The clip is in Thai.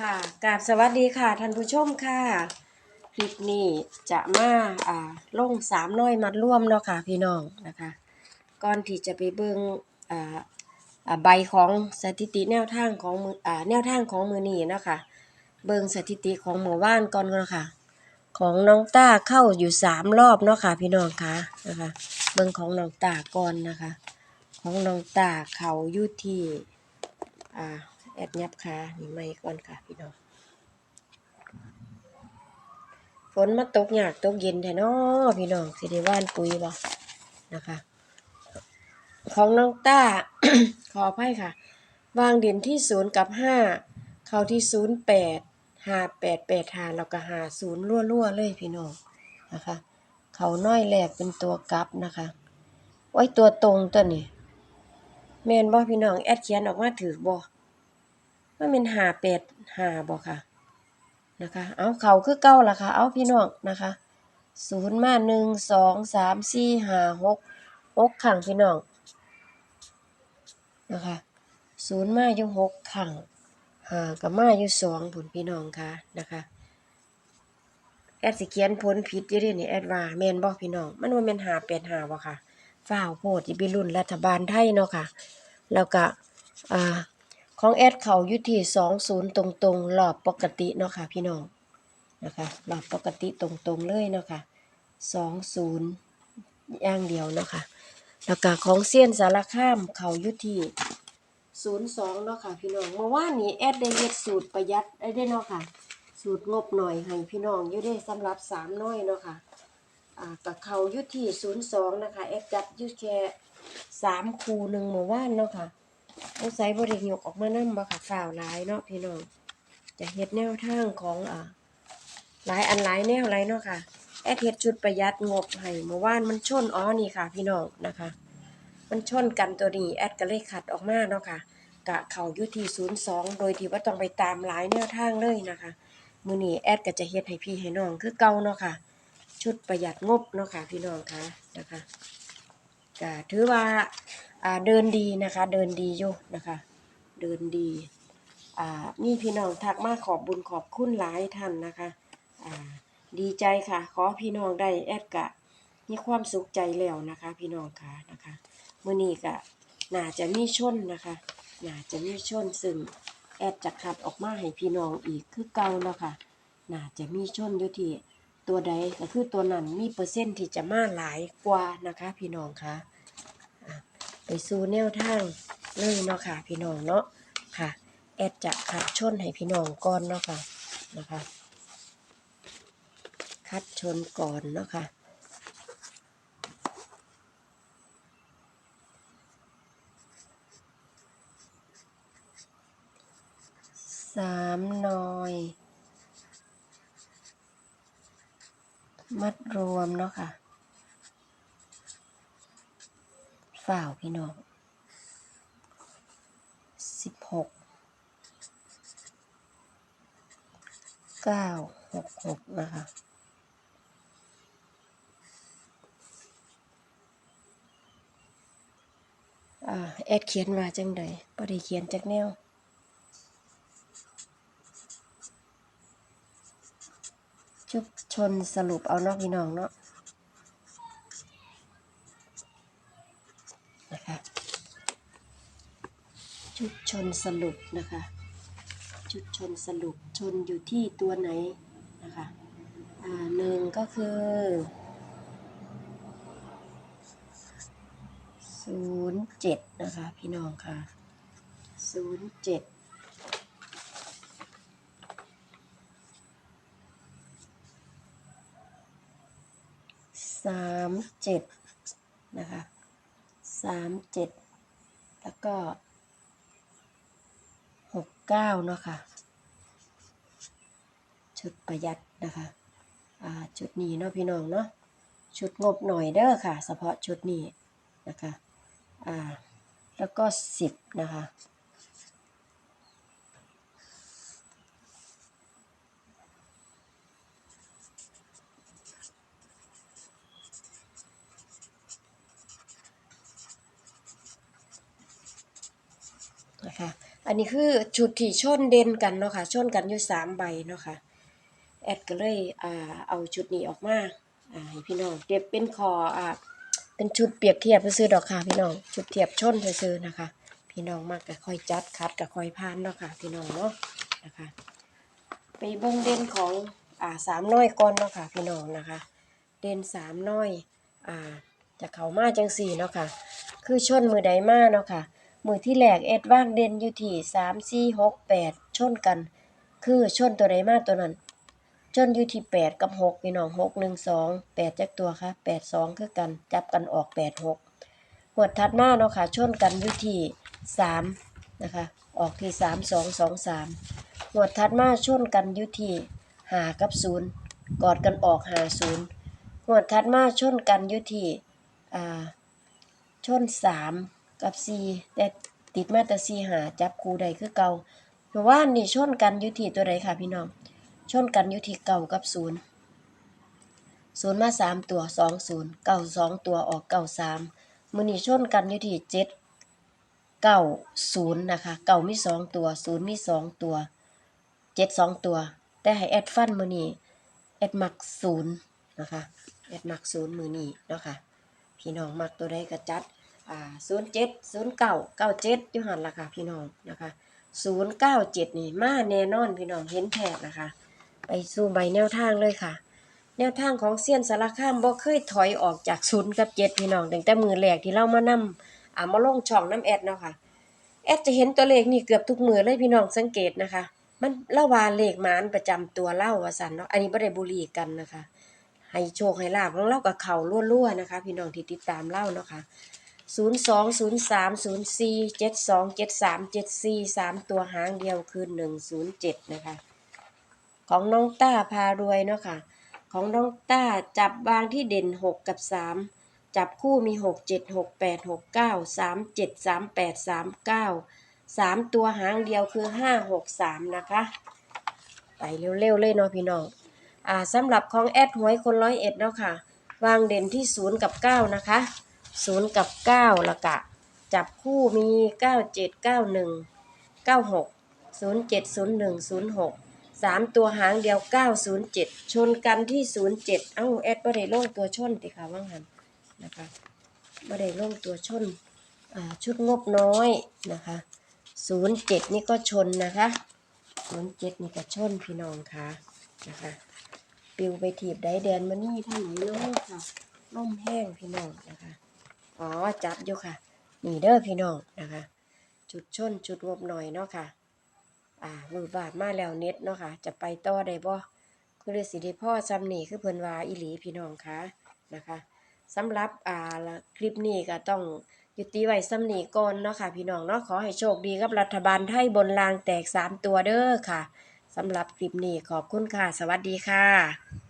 ค่ะกราบสวัสดีค่ะท่านผู้ชมค่ะ คลิปนี้จะมาอ่าลงสามน้อยมัดร่วมเนาะค่ะพี่น้องนะคะ ก่อนที่จะไปเบิ่งอ่าอ่าใบของสถิติแนวทางของมืออ่าแนวทางของมือนี้เนาะค่ะเบิ่งสถิติของหมู่บ้านก่อนเนาะค่ะ ของน้องต้าเข้าอยู่สามรอบเนาะค่ะพี่น้องค่ะนะคะ เบิ่งของน้องต้าก่อนนะคะ ของน้องต้าเขาอยู่ที่อ่า แอดยับค่ะนี่ไม่ก่อนค่ะพี่น้อง ฝนมาตกหยากตกเย็นแท้นาะพี่น้องสิได้ว่านปุ๋ยบ่นะคะ ของน้องต้า ขออภัยค่ะ วางเด่นที่ศูนย์กับห้าเข้าที่ศูนย์แปดห้าแปดแปดหาแล้วก็หาศูนย์รั่วๆเลยพี่น้องนะคะ เขาน้อยแหลกเป็นตัวกลับนะคะ ไว้ตัวตรงตัวนี้แม่นบ่พี่น้องแอดเขียนออกมาถือบ่ มันเป็นหาเป็ดหาบอกค่ะนะคะ เอาเขาคือเก้าละค่ะ เอาพี่น้องนะคะศูนย์มาหนึ่งสองสามสี่ห้าหกหกขังพี่น้องนะคะศูนย์มาอยู่หกขังหากับมาอยู่สองผลพี่น้องค่ะนะคะแอดสิเขียนผลผิดยู่เด้นี่แอดว่าแมนบอกพี่น้อง มันว่าแม่นหาเป็ดหาบ่ค่ะฝ้าวโพดที่ไปรุ่นรัฐบาลไทยเนาะค่ะ แล้วก็อ่า ของแอดเขาอยู่ที่สองศูนย์ตรงๆรอบปกติเนาะค่ะพี่น้องนะคะรอบปกติตรงๆเลยเนาะค่ะสองศูนย์อย่างเดียวเนาะค่ะแล้วก็ของเซียนสารคามเขาอยู่ที่ศูนย์สองเนาะค่ะพี่น้องเมื่อวานนี้แอดได้เฮ็ดสูตรประหยัดได้ได้เนาะค่ะ สูตรงบหน่อยให้พี่น้องอยู่ได้สำหรับสามน้อยเนาะค่ะอ่ากับเขาอยู่ที่ศูนย์สองนะคะแอดจัดอยู่แค่สามคูหนึ่งเมื่อวานเนาะค่ะ เอาใส่บริยกออกมานำบ่ค่ะฝ่าวหลายเนาะพี่น้อง จะเฮ็ดแนวทางของอ่าหลายอันหลายแนวหลายเนาะค่ะ แอดเฮ็ดชุดประหยัดงบให้เมื่อวานมันชนอ๋อนี่ค่ะ พี่น้องนะคะ มันชนกันตัวนี้แอดก็เลยขัดออกมาเนาะค่ะกะเขาอยู่ที่02โดยที่ว่าต้องไปตามหลายแนวทางเลยนะคะมื้อนี้แอดก็จะเฮ็ดให้พี่ให้น้องคือเก่าเนาะค่ะ ชุดประหยัดงบเนาะค่ะ พี่น้องค่ะนะคะ ก็ถือว่าเดินดีนะคะ เดินดีอยู่นะคะ เดินดีอ่ามีพี่น้องทักมาขอบบุญขอบคุณหลายท่านนะคะดีใจค่ะ ขอพี่น้องได้แอดกะมีความสุขใจแล้วนะคะ พี่น้องค่ะนะคะมื้อนี้ก็น่าจะมีชนนะคะน่าจะมีชนซึ่งแอดจะคัดออกมาให้พี่น้องอีกคือเก่าแล้วค่ะน่าจะมีชนอยู่ที่ ตัวใดก็คือตัวนั้นมีเปอร์เซ็นต์ที่จะมาหลายกว่านะคะพี่น้องคะไปสู่แนวทางเลยเนาะค่ะพี่น้องเนาะค่ะ แอดจะคัดชนให้พี่น้องก่อนเนาะค่ะนะคะ คัดชนก่อนเนาะค่ะสามหน่อย มัดรวมเนาะค่ะฝ่าวพี่น้องสิบหกเก้าหกหกนะคะ อ่า แอดเขียนว่าจังใดบ่ได้เขียนจากแนว ชุบชนสรุปเอานาะพี่น้องเนาะนะคะชุดชนสรุปนะคะชุดชนสรุปชนอยู่ที่ตัวไหนนะคะอ่าหนึ่งก็คือศูนย์เจ็ดนะคะพี่น้องค่ะศูนย์เจ็ด สามเจ็ดนะคะสามเจ็ดแล้วก็หกเก้าเนาะค่ะชุดประหยัดนะคะอ่าชุดนี้เนาะพี่น้องเนาะชุดงบหน่อยเด้อค่ะ เฉพาะชุดนี้นะคะอ่าแล้วก็สิบนะคะ นะคะ อันนี้คือชุดที่ชนเด่นกันเนาะค่ะชนกันอยู่สามใบเนาะค่ะแอดก็เลยอ่าเอาชุดนี้ออกมาอ่าให้พี่น้องเปรียบเป็นคออ่าเป็นชุดเปรียบเทียบซื่อดอกค่ะพี่น้องชุดเทียบชนซื่อนะคะ พี่น้องมากก็ค่อยจัดคัดก็ค่อยพานเนาะค่ะพี่น้องเนาะนะคะไปเบิ่งเด่นของอ่าสามน้อยก่อนเนาะค่ะพี่น้องนะคะ เด่นสามน้อยอ่าจะเข้ามาจังสี่เนาะค่ะ คือชนมือใดมาเนาะค่ะ มือที่แรกเอ็ดว่างเด่นอยู่ที่สามสี่หกแปดชนกัน คือชนตัวใดมาตัวนั้น ชนอยู่ที่แปดกับหกพี่น้องหกหนึ่งสองแปดจักตัวค่ะแปดสองคือกัน จับกันออกแปดหกหวดถัดมาเนาะค่ะ ชนกันอยู่ที่สามนะคะ ออกที่สามสองสองสามหวดถัดมาชนกันอยู่ที่หากับศูนย์กอดกันออกหาศูนย์หวดถัดมาชนกันอยู่ที่อ่าชนสาม กับสี่แต่ติดมาแต่สี่หาจับคูใดคือเก่าเพราะว่านี่ชนกันยู่ที่ตัวใดค่ะพี่น้อง ชนกันยู่ที่เก่ากับศูนย์ศูนย์มาสามตัวสองศูนย์เก่าสองตัวออกเก่าสามมือนี่ชนกันยู่ที่เจ็ดเก้าศูนย์นะคะเก่ามีสองตัวศูนย์มีสองตัวเจ็ดสองตัว แต่ให้แอดฟันมือนี่แอดมักศูนย์นะคะแอดมักศูนย์มือนี่เนาะค่ะพี่น้องมักตัวใดก็จัด อ่าศูนย์เจ็ดศูนย์เก้าเก้าเจ็ดอยู่หันละค่ะพี่น้องนะคะศูนย์เก้าเจ็ดนี่มาแน่นอนพี่น้องเห็นแทบนะคะ ไปสู่ใบแนวทางเลยค่ะ แนวทางของเซียนสารคามบ่เคยถอยออกจากศูนย์กับเจ็ดพี่น้องตั้งแต่มือแรกที่เรามานำอ่ามาลงช่องน้ำแอดเนาะค่ะแอดจะเห็นตัวเลขนี่เกือบทุกมือเลยพี่น้องสังเกตนะคะ มันเล่าวาเลขมานประจำตัวเล่าวาสันเนาะอันนี้บ่ได้บุรีกันนะคะให้โชคให้ลาบของเรากับเขารั่วๆนะคะ พี่น้องที่ติดตามเล่าเนาะค่ะ ศูนย์สองศูนย์สามศูนย์สี่เจ็ดสองเจ็ดสามเจ็ดสี่สามตัวหางเดียวคือหนึ่งศูนย์เจ็ดนะคะ ของน้องต้าพารวยเนาะค่ะ ของน้องต้าจับบางที่เด่นหกกับสามจับคู่มีหกเจ็ดหกแปดหกเก้าสามเจ็ดสามแปดสามเก้าสามตัวหางเดียวคือห้าหกสามนะคะ ไปเร็วๆเลยเนาะพี่น้องอ่าสำหรับของแอดหวยคนร้อยเอ็ดเนาะค่ะ วางเด่นที่ศูนย์กับเก้านะคะ ศูนย์กับเก้าละกะ จับคู่มีเก้าเจ็ดเก้าหนึ่งเก้าหกศูนย์เจ็ดศูนย์หนึ่งศูนย์หกสามตัวหางเดียวเก้าศูนย์เจ็ดชนกันที่ศูนย์เจ็ดเอ้าแอดบ่ได้ลงตัวชนติค่ะว่างหันนะคะบ่ได้ลงตัวชนชุดงบน้อยนะคะศูนย์เจ็ดนี่ก็ชนนะคะศูนย์เจ็ดนี่ก็ชนพี่น้องค่ะนะคะปิวไปถีบได้แดนมานี่ท่านไหนเนาะค่ะล่มแห้งพี่น้องนะคะ อ๋อจับอยู่ค่ะ นี่เด้อพี่น้องนะคะ จุดชนจุดงบหน่อยเนาะค่ะ อ่ามือบาดมาแล้วเน็ตเนาะค่ะ จะไปต่อได้บ่คือฤาษีพ่อซ้ำนี่คือเพิ่นว่าอีหลีพี่น้องค่ะนะคะสำหรับอ่าคลิปนี้ก็ต้องยุติไว้ซ้ำนี่ก่อนเนาะค่ะ พี่น้องเนาะขอให้โชคดีกับรัฐบาลไทยบนรางแตกสามตัวเด้อค่ะสำหรับคลิปนี้ขอบคุณค่ะ สวัสดีค่ะ